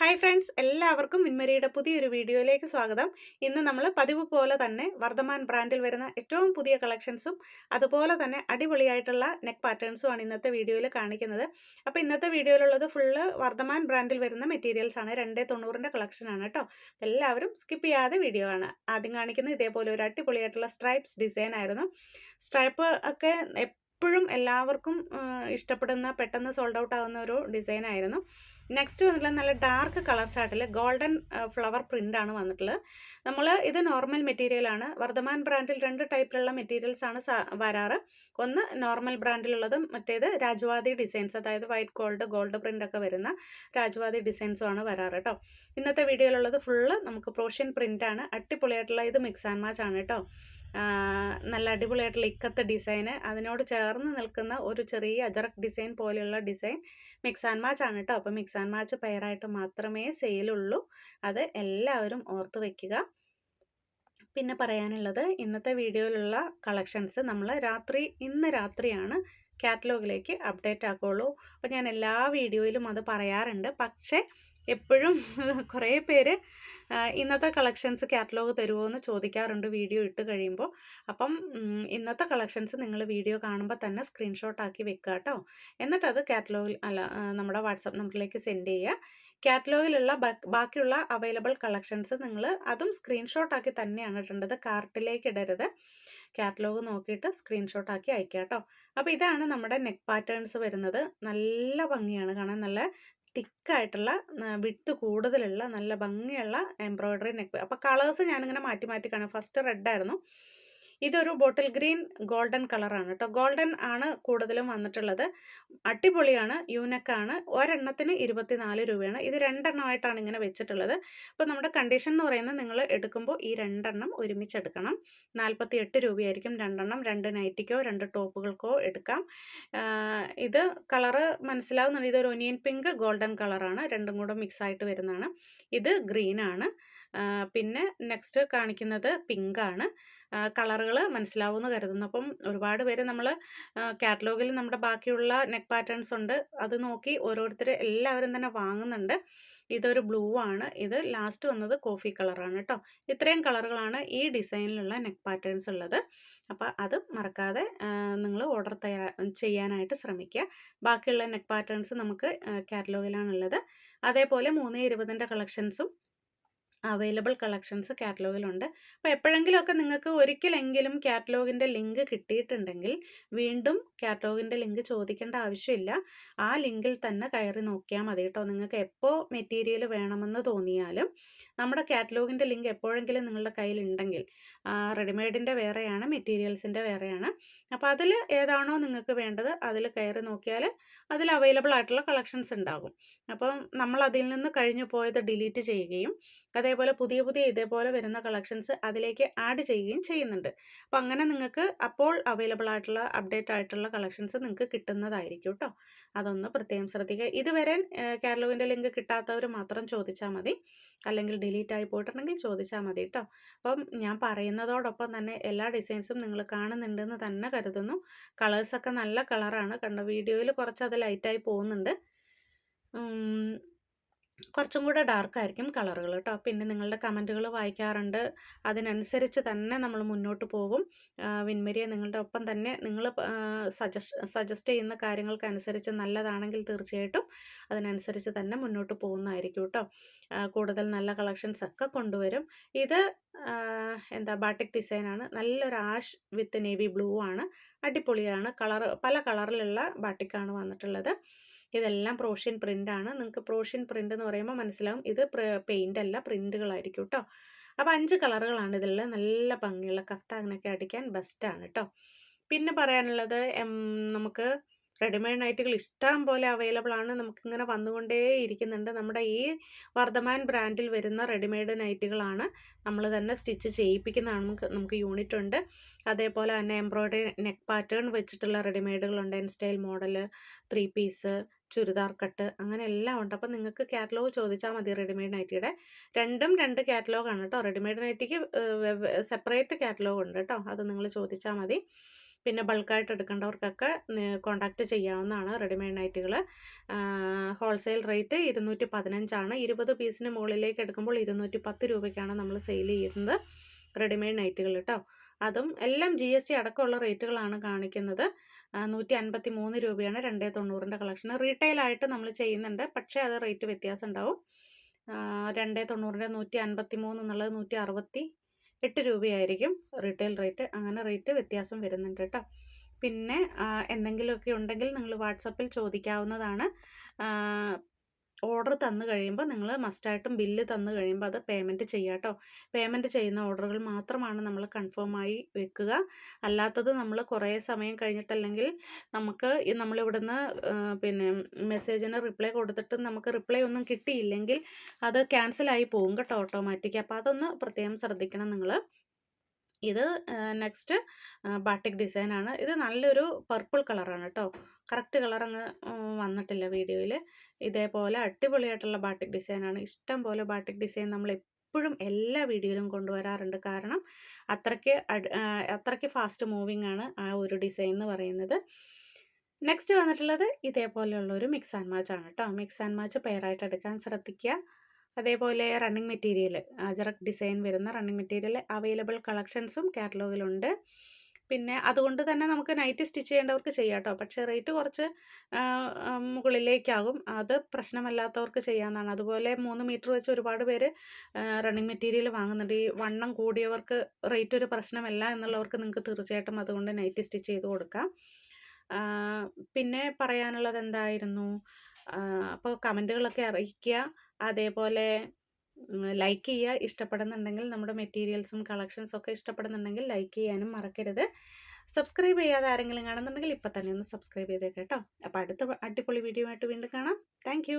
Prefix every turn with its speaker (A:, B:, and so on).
A: Hi friends എല്ലാവർക്കും മിൻമരിയുടെ പുതിയൊരു വീഡിയോയിലേക്ക് സ്വാഗതം. ഇന്ന് നമ്മൾ പതിവ് പോലെ തന്നെ വർദ്ധമാൻ ബ്രാൻഡിൽ വരുന്ന ഏറ്റവും പുതിയ കളക്ഷൻസും അതുപോലെ തന്നെ അടിപൊളിയായിട്ടുള്ള നെക്ക് പാറ്റേൺസുമാണ് ഇന്നത്തെ വീഡിയോയിൽ കാണിക്കുന്നത്. അപ്പോൾ ഇന്നത്തെ വീഡിയോയിലുള്ളത് ഫുള്ള് വർദ്ധമാൻ ബ്രാൻഡിൽ വരുന്ന മെറ്റീരിയൽസ് ആണ്. രണ്ടേ തൊണ്ണൂറിന്റെ കളക്ഷനാണ് കേട്ടോ. എല്ലാവരും സ്കിപ്പ് ചെയ്യാതെ വീഡിയോ ആണ്. ആദ്യം കാണിക്കുന്നത് ഇതേപോലെ ഒരു അടിപൊളിയായിട്ടുള്ള സ്ട്രൈപ്സ് ഡിസൈൻ ആയിരുന്നു. സ്ട്രൈപ്പ് ഒക്കെ എപ്പോഴും എല്ലാവർക്കും ഇഷ്ടപ്പെടുന്ന പെട്ടെന്ന് സോൾഡ് ഔട്ട് ആവുന്ന ഒരു ഡിസൈൻ ആയിരുന്നു. നെക്സ്റ്റ് വന്നിട്ടുള്ള നല്ല ഡാർക്ക് കളർ ചാർട്ടിൽ ഗോൾഡൻ ഫ്ലവർ പ്രിന്റ് ആണ് വന്നിട്ടുള്ളത്. നമ്മൾ ഇത് നോർമൽ മെറ്റീരിയലാണ് വർദ്ധമാൻ ബ്രാൻഡിൽ രണ്ട് ടൈപ്പിലുള്ള മെറ്റീരിയൽസ് ആണ് വരാറ്. ഒന്ന് നോർമൽ ബ്രാൻഡിലുള്ളതും മറ്റേത് രാജവാദി ഡിസൈൻസ് അതായത് വൈറ്റ് ഗോൾഡ് ഗോൾഡ് പ്രിന്റ് ഒക്കെ വരുന്ന രാജവാദി ഡിസൈൻസും ആണ് വരാറ് കേട്ടോ ഇന്നത്തെ വീഡിയോയിലുള്ളത് ഫുള്ള് നമുക്ക് പ്രോഷ്യൻ ആണ്. അടിപൊളിയായിട്ടുള്ള ഇത് മിക്സ് ആൻഡ് മാച്ച് ആണ് കേട്ടോ നല്ല അടിപൊളിയായിട്ടുള്ള ഇക്കത്തെ ഡിസൈന്. അതിനോട് ചേർന്ന് നിൽക്കുന്ന ഒരു ചെറിയ അജറക് ഡിസൈൻ പോലെയുള്ള ഡിസൈൻ മിക്സ് ആൻഡ് മാച്ച് ആണ് കേട്ടോ അപ്പോൾ മിക്സ് ആൻഡ് മാച്ച് പെയറായിട്ട് മാത്രമേ സെയിലുള്ളൂ. അത് എല്ലാവരും ഓർത്ത് വയ്ക്കുക പിന്നെ പറയാനുള്ളത് ഇന്നത്തെ വീഡിയോയിലുള്ള കളക്ഷൻസ് നമ്മൾ രാത്രി ഇന്ന് രാത്രിയാണ് കാറ്റലോഗിലേക്ക് അപ്ഡേറ്റ് ആക്കുകയുള്ളൂ അപ്പോൾ ഞാൻ എല്ലാ വീഡിയോയിലും അത് പറയാറുണ്ട്. പക്ഷേ എപ്പോഴും കുറേ പേര് ഇന്നത്തെ കളക്ഷൻസ് കാറ്റലോഗ് തരുമോ എന്ന് ചോദിക്കാറുണ്ട് വീഡിയോ ഇട്ട് കഴിയുമ്പോൾ അപ്പം ഇന്നത്തെ കളക്ഷൻസ് നിങ്ങൾ വീഡിയോ കാണുമ്പോൾ തന്നെ സ്ക്രീൻഷോട്ട് ആക്കി വെക്കുക കേട്ടോ എന്നിട്ടത് കാറ്റലോഗിൽ അല്ല നമ്മുടെ വാട്സപ്പ് നമ്പറിലേക്ക് സെൻഡ് ചെയ്യുക കാറ്റലോഗിലുള്ള ബാക്കിയുള്ള അവൈലബിൾ കളക്ഷൻസ് നിങ്ങൾ അതും സ്ക്രീൻഷോട്ട് ആക്കി തന്നെയാണ് ഇടേണ്ടത്. കാർട്ടിലേക്ക് ഇടരുത്. കാറ്റലോഗ് നോക്കിയിട്ട് സ്ക്രീൻഷോട്ട് ആക്കി അയക്കുക കേട്ടോ അപ്പോൾ ഇതാണ് നമ്മുടെ നെക്ക് പാറ്റേൺസ് വരുന്നത്. നല്ല ഭംഗിയാണ്. കാണാൻ നല്ല തിക്കായിട്ടുള്ള വിട്ട് കൂടുതലുള്ള നല്ല ഭംഗിയുള്ള എംബ്രോയ്ഡറി നെക്ക്. അപ്പോൾ കളേഴ്സ് ഞാനിങ്ങനെ മാറ്റി മാറ്റി കാണും. ഫസ്റ്റ് റെഡ് ആയിരുന്നു. ഇതൊരു ബോട്ടിൽ ഗ്രീൻ ഗോൾഡൻ കളറാണ് കേട്ടോ ഗോൾഡൻ ആണ് കൂടുതലും വന്നിട്ടുള്ളത്. അടിപൊളിയാണ് യൂനക്കാണ്. ഒരെണ്ണത്തിന് ഇരുപത്തിനാല് രൂപയാണ്. ഇത് രണ്ടെണ്ണമായിട്ടാണ് ഇങ്ങനെ വെച്ചിട്ടുള്ളത്. അപ്പോൾ നമ്മുടെ കണ്ടീഷൻ എന്ന് പറയുന്നത് നിങ്ങൾ എടുക്കുമ്പോൾ ഈ രണ്ടെണ്ണം ഒരുമിച്ചെടുക്കണം. നാൽപ്പത്തി എട്ട് രൂപയായിരിക്കും രണ്ടെണ്ണം. രണ്ട് നൈറ്റിക്കോ രണ്ട് ടോപ്പുകൾക്കോ എടുക്കാം. ഇത് കളറ് മനസ്സിലാവുന്നുണ്ട്. ഇതൊരു ഒനിയൻ പിങ്ക് ഗോൾഡൻ കളറാണ്. രണ്ടും കൂടെ മിക്സ് ആയിട്ട് വരുന്നതാണ്. ഇത് ഗ്രീനാണ്. പിന്നെ നെക്സ്റ്റ് കാണിക്കുന്നത് പിങ്കാണ് കളറുകൾ മനസ്സിലാവുമെന്ന് കരുതുന്നു. അപ്പം ഒരുപാട് പേര് നമ്മൾ കാറ്റലോഗിൽ നമ്മുടെ ബാക്കിയുള്ള നെക്ക് പാറ്റേൺസ് ഉണ്ട്. അത് നോക്കി ഓരോരുത്തർ എല്ലാവരും തന്നെ വാങ്ങുന്നുണ്ട്. ഇതൊരു ബ്ലൂ ആണ്. ഇത് ലാസ്റ്റ് വന്നത് കോഫി കളറാണ് കേട്ടോ ഇത്രയും കളറുകളാണ് ഈ ഡിസൈനിലുള്ള നെക്ക് പാറ്റേൺസ് ഉള്ളത്. അപ്പോൾ അത് മറക്കാതെ നിങ്ങൾ ഓർഡർ തയ്യാ ചെയ്യാനായിട്ട് ശ്രമിക്കുക ബാക്കിയുള്ള നെക്ക് പാറ്റേൺസ് നമുക്ക് കാറ്റലോഗിലാണുള്ളത് അതേപോലെ മൂന്ന് ഇരുപതിന്റെ കളക്ഷൻസും അവൈലബിൾ കളക്ഷൻസ് കാറ്റലോഗിലുണ്ട്. അപ്പോൾ എപ്പോഴെങ്കിലുമൊക്കെ നിങ്ങൾക്ക് ഒരിക്കലെങ്കിലും കാറ്റലോഗിന്റെ ലിങ്ക് കിട്ടിയിട്ടുണ്ടെങ്കിൽ വീണ്ടും കാറ്റലോഗിന്റെ ലിങ്ക് ചോദിക്കേണ്ട ആവശ്യമില്ല. ആ ലിങ്കിൽ തന്നെ കയറി നോക്കിയാൽ മതി കേട്ടോ. നിങ്ങൾക്ക് എപ്പോൾ മെറ്റീരിയൽ വേണമെന്ന് തോന്നിയാലും നമ്മുടെ കാറ്റലോഗിന്റെ ലിങ്ക് എപ്പോഴെങ്കിലും നിങ്ങളുടെ കയ്യിലുണ്ടെങ്കിൽ റെഡിമെയ്ഡിന്റെ വേറെയാണ് മെറ്റീരിയൽസിന്റെ വേറെയാണ്. അപ്പോൾ അതിൽ ഏതാണോ നിങ്ങൾക്ക് വേണ്ടത് അതിൽ കയറി നോക്കിയാൽ അതിൽ അവൈലബിൾ ആയിട്ടുള്ള കളക്ഷൻസ് ഉണ്ടാകും. അപ്പം നമ്മൾ അതിൽ നിന്ന് കഴിഞ്ഞു പോയത് ഡിലീറ്റ് ചെയ്യുകയും അതേപോലെ പുതിയ പുതിയ ഇതേപോലെ വരുന്ന കളക്ഷൻസ് അതിലേക്ക് ആഡ് ചെയ്യുകയും ചെയ്യുന്നുണ്ട്. അപ്പോൾ അങ്ങനെ നിങ്ങൾക്ക് അപ്പോൾ അവൈലബിൾ ആയിട്ടുള്ള അപ്ഡേറ്റ് ആയിട്ടുള്ള കളക്ഷൻസ് നിങ്ങൾക്ക് കിട്ടുന്നതായിരിക്കും കേട്ടോ അതൊന്ന് പ്രത്യേകം ശ്രദ്ധിക്കുക. ഇതുവരെ കാറ്റലോഗിന്റെ ലിങ്ക് കിട്ടാത്തവർ മാത്രം ചോദിച്ചാൽ മതി. അല്ലെങ്കിൽ ഡിലീറ്റ് ആയി പോയിട്ടുണ്ടെങ്കിൽ ചോദിച്ചാൽ മതി കേട്ടോ അപ്പം ഞാൻ പറയുന്നതോടൊപ്പം തന്നെ എല്ലാ ഡിസൈൻസും നിങ്ങൾ കാണുന്നുണ്ടെന്ന് തന്നെ കരുതുന്നു. കളേഴ്സൊക്കെ നല്ല കളറാണ് കണ്ട? വീഡിയോയിൽ കുറച്ച് അത് ലൈറ്റായി പോകുന്നുണ്ട്. കുറച്ചും കൂടെ ഡാർക്കായിരിക്കും കളറുകൾ കേട്ടോ പിന്നെ നിങ്ങളുടെ കമന്റുകൾ വായിക്കാറുണ്ട്. അതിനനുസരിച്ച് തന്നെ നമ്മൾ മുന്നോട്ട് പോകും. വിൻമരിയെ നിങ്ങളുടെ ഒപ്പം തന്നെ നിങ്ങൾ സജസ്റ്റ് സജസ്റ്റ് ചെയ്യുന്ന കാര്യങ്ങൾക്കനുസരിച്ച് നല്ലതാണെങ്കിൽ തീർച്ചയായിട്ടും അതിനനുസരിച്ച് തന്നെ മുന്നോട്ട് പോകുന്നതായിരിക്കും കേട്ടോ കൂടുതൽ നല്ല കളക്ഷൻസ് ഒക്കെ കൊണ്ടുവരും. ഇത് എന്താ ബാട്ടിക് ഡിസൈനാണ് നല്ലൊരു ആഷ് വിത്ത് നേവി ബ്ലൂ ആണ്. അടിപൊളിയാണ്. കളർ പല കളറിലുള്ള ബാട്ടിക്കാണ് വന്നിട്ടുള്ളത്. ഇതെല്ലാം പ്രോഷ്യൻ ആണ് നിങ്ങൾക്ക് പ്രോഷ്യൻ പ്രിന്റ് എന്ന് പറയുമ്പോൾ മനസ്സിലാവും. ഇത് പെയിന്റ് അല്ല പ്രിന്റുകളായിരിക്കും കേട്ടോ അപ്പോൾ അഞ്ച് കളറുകളാണ് ഇതിലുള്ള നല്ല ഭംഗിയുള്ള കഫ്താങ്ങിനൊക്കെ അടിക്കാൻ ബെസ്റ്റാണ് കേട്ടോ പിന്നെ പറയാനുള്ളത് നമുക്ക് റെഡിമെയ്ഡ് നൈറ്റുകൾ ഇഷ്ടം പോലെ അവൈലബിൾ ആണ്. നമുക്കിങ്ങനെ വന്നുകൊണ്ടേ ഇരിക്കുന്നുണ്ട്. നമ്മുടെ ഈ വർദ്ധമാൻ ബ്രാൻഡിൽ വരുന്ന റെഡിമെയ്ഡ് നൈറ്റുകളാണ് നമ്മൾ തന്നെ സ്റ്റിച്ച് ചെയ്യിപ്പിക്കുന്നതാണ് നമുക്ക് നമുക്ക് യൂണിറ്റ് ഉണ്ട്. അതേപോലെ തന്നെ എംബ്രോയ്ഡറി നെക്ക് പാറ്റേൺ വെച്ചിട്ടുള്ള റെഡിമെയ്ഡുകളുണ്ട് N style model three piece churidar cut അങ്ങനെ എല്ലാം ഉണ്ട്. അപ്പം നിങ്ങൾക്ക് കാറ്റലോഗ് ചോദിച്ചാൽ മതി റെഡിമെയ്ഡ് നൈറ്റിയുടെ. രണ്ടും രണ്ട് കാറ്റലോഗാണ് കേട്ടോ. റെഡിമെയ്ഡ് നൈറ്റിക്ക് സെപ്പറേറ്റ് കാറ്റലോഗ് ഉണ്ട് കേട്ടോ. അത് നിങ്ങൾ ചോദിച്ചാൽ മതി. പിന്നെ ബൾക്കായിട്ട് എടുക്കേണ്ടവർക്കൊക്കെ കോൺടാക്റ്റ് ചെയ്യാവുന്നതാണ് റെഡിമെയ്ഡ് നൈറ്റുകൾ. ഹോൾസെയിൽ റേറ്റ് ഇരുന്നൂറ്റി പതിനഞ്ചാണ് ഇരുപത് പീസിന് മുകളിലേക്ക് എടുക്കുമ്പോൾ ഇരുന്നൂറ്റി പത്ത് രൂപയ്ക്കാണ് നമ്മൾ സെയിൽ ചെയ്യുന്നത് റെഡിമെയ്ഡ് നൈറ്റുകൾ കേട്ടോ. അതും എല്ലാം ജി എസ് ടി അടക്കമുള്ള റേറ്റുകളാണ് കാണിക്കുന്നത്. നൂറ്റി അൻപത്തി മൂന്ന് രൂപയാണ് രണ്ടേ തൊണ്ണൂറിന്റെ കളക്ഷൻ. റീറ്റെയിലായിട്ട് നമ്മൾ ചെയ്യുന്നുണ്ട്. പക്ഷേ അത് റേറ്റ് വ്യത്യാസം ഉണ്ടാവും രണ്ടേ തൊണ്ണൂറിന്റെ നൂറ്റി അൻപത്തി മൂന്ന് എന്നുള്ളത് നൂറ്റി അറുപത്തി എട്ട് രൂപയായിരിക്കും റീറ്റെയിൽ റേറ്റ്. അങ്ങനെ റേറ്റ് വ്യത്യാസം വരുന്നുണ്ട് കേട്ടോ. പിന്നെ എന്തെങ്കിലുമൊക്കെ ഉണ്ടെങ്കിൽ നിങ്ങൾ വാട്സപ്പിൽ ചോദിക്കാവുന്നതാണ്. ഓർഡർ തന്നു കഴിയുമ്പോൾ നിങ്ങൾ മസ്റ്റായിട്ടും ബില്ല് തന്നു കഴിയുമ്പോൾ അത് പേയ്മെന്റ് ചെയ്യുക കേട്ടോ പേയ്മെന്റ് ചെയ്യുന്ന ഓർഡറുകൾ മാത്രമാണ് നമ്മൾ കൺഫേം ആയി വെക്കുക. അല്ലാത്തത് നമ്മൾ കുറേ സമയം കഴിഞ്ഞിട്ടല്ലെങ്കിൽ നമുക്ക് നമ്മളിവിടുന്ന് പിന്നെ മെസ്സേജിന് റിപ്ലൈ കൊടുത്തിട്ട് നമുക്ക് റിപ്ലൈ ഒന്നും കിട്ടിയില്ലെങ്കിൽ അത് ക്യാൻസലായി പോകും കേട്ടോ ഓട്ടോമാറ്റിക് അപ്പോൾ അതൊന്ന് പ്രത്യേകം ശ്രദ്ധിക്കണം നിങ്ങൾ ഇത് നെക്സ്റ്റ് ബാട്ടിക് ഡിസൈനാണ് ഇത് നല്ലൊരു പർപ്പിൾ കളറാണ് കേട്ടോ കറക്റ്റ് കളർ അങ്ങ് വന്നിട്ടില്ല വീഡിയോയിൽ ഇതേപോലെ അടിപൊളിയായിട്ടുള്ള ബാട്ടിക് ഡിസൈനാണ് ഇഷ്ടം പോലെ ബാട്ടിക് ഡിസൈൻ നമ്മൾ എപ്പോഴും എല്ലാ വീഡിയോയിലും കൊണ്ടുവരാറുണ്ട്. കാരണം അത്രയ്ക്ക് അത്രയ്ക്ക് ഫാസ്റ്റ് മൂവിങ് ആണ് ആ ഒരു ഡിസൈൻ എന്ന് പറയുന്നത്. നെക്സ്റ്റ് വന്നിട്ടുള്ളത് ഇതേപോലെയുള്ള ഒരു മിക്സ് ആൻഡ് മാച്ച് ആണ് കേട്ടോ മിക്സ് ആൻഡ് മാച്ച് പെയറായിട്ട് എടുക്കാൻ ശ്രദ്ധിക്കുക അതേപോലെ റണ്ണിങ് മെറ്റീരിയൽ അജറക് ഡിസൈൻ വരുന്ന റണ്ണിങ് മെറ്റീരിയൽ അവൈലബിൾ കളക്ഷൻസും കാറ്റലോഗിലുണ്ട് പിന്നെ അതുകൊണ്ട് തന്നെ നമുക്ക് നൈറ്റ് സ്റ്റിച്ച് ചെയ്യേണ്ടവർക്ക് ചെയ്യാം കേട്ടോ. പക്ഷേ റേറ്റ് കുറച്ച് മുകളിലേക്കാകും. അത് പ്രശ്നമല്ലാത്തവർക്ക് ചെയ്യാമെന്നാണ് അതുപോലെ മൂന്ന് മീറ്റർ വെച്ച് ഒരുപാട് പേര് റണ്ണിങ് മെറ്റീരിയൽ വാങ്ങുന്നുണ്ട്. ഈ വണ്ണം കൂടിയവർക്ക് റേറ്റ് ഒരു പ്രശ്നമല്ല എന്നുള്ളവർക്ക് നിങ്ങൾക്ക് തീർച്ചയായിട്ടും അതുകൊണ്ട് നൈറ്റ് സ്റ്റിച്ച് ചെയ്ത് കൊടുക്കാം. പിന്നെ പറയാനുള്ളത് എന്തായിരുന്നു? അപ്പോൾ കമന്റുകളൊക്കെ അറിയിക്കുക. അതേപോലെ ലൈക്ക് ചെയ്യുക ഇഷ്ടപ്പെടുന്നുണ്ടെങ്കിൽ നമ്മുടെ മെറ്റീരിയൽസും കളക്ഷൻസും ഒക്കെ ഇഷ്ടപ്പെടുന്നുണ്ടെങ്കിൽ ലൈക്ക് ചെയ്യാനും മറക്കരുത്. സബ്സ്ക്രൈബ് ചെയ്യാതെ ആരെങ്കിലും കാണുന്നുണ്ടെങ്കിൽ ഇപ്പം തന്നെ ഒന്ന് സബ്സ്ക്രൈബ് ചെയ്തേക്കാം കേട്ടോ. അപ്പോൾ അടുത്ത അടിപൊളി വീഡിയോ ആയിട്ട് വീണ്ടും കാണാം. താങ്ക്